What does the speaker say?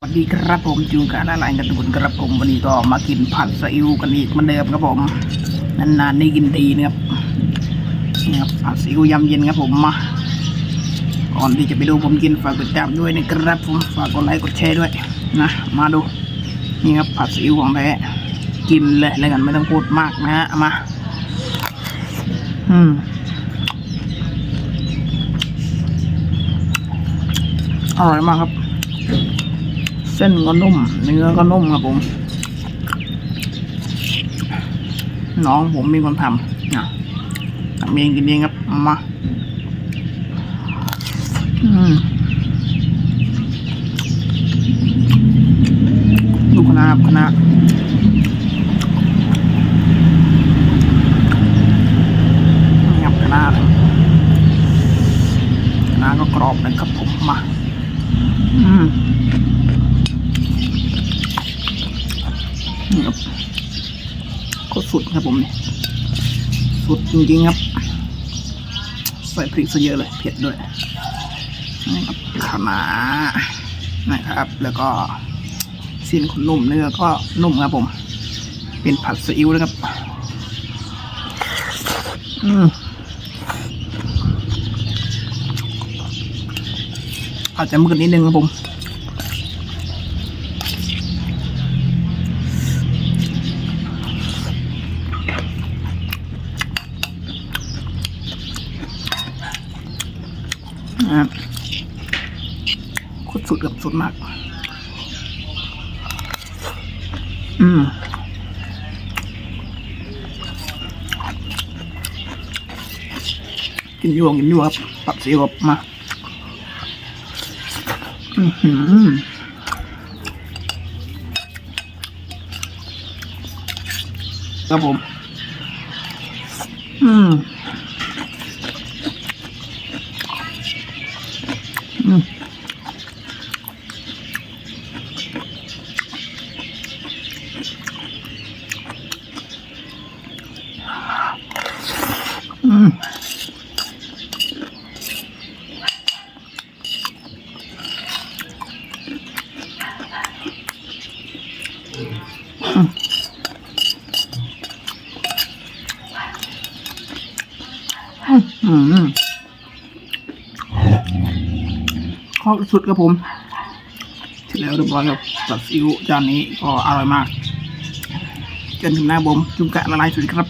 สวัสดีครับผมจูงการอะไรกันทุกคนครับผมวันนี้ก็มากินผัดซีอิ๊วกันอีกเหมือนเดิมครับผมนานๆนี่กินทีนะครับนี่ครับผัดซีอิ๊วยำเย็นครับผมมาก่อนที่จะไปดูผมกินฝากกดติดตามด้วยนะครับผมฝากกดไลค์กดแชร์ด้วยนะมาดูนี่ครับผัดซีอิ๊วของแท้กินเลยแล้วกันไม่ต้องพูดมากนะฮะมาอืมอร่อยมากครับ เส้นก็นุ่ม เนื้อก็นุ่มครับผม น้องผมมีคนทำนะทำเองกินเองครับ มาอืมลูกคณะครับคณะครับคณะเลยคณะก็กรอบนะครับผมมา อืม นี่ครับ ก็สุดครับผมเนี่ยสุดจริงๆครับ ใส่พริกซะเยอะเลยเผ็ดด้วยนี่ครับขาวหนานะครับ แล้วก็สิ้นขนนุ่มเนื้อก็นุ่มครับผม เป็นผัดซีอิ๊วนะครับ อืมอาจจะมืดนิดนึงครับผม นะครับโคตรสุดกับสุดมาก อืมกินยวงกินยวงครับปรับสีรับมา อือหือครับผม อืม อืมอืมอืมข้อสุดครับผมเสร็จแล้วเรียบร้อยครับตัดซีอิ๊วจานนี้ก็อร่อยมากจนถึงหน้าผมจุ่มกะละลายสุดครับ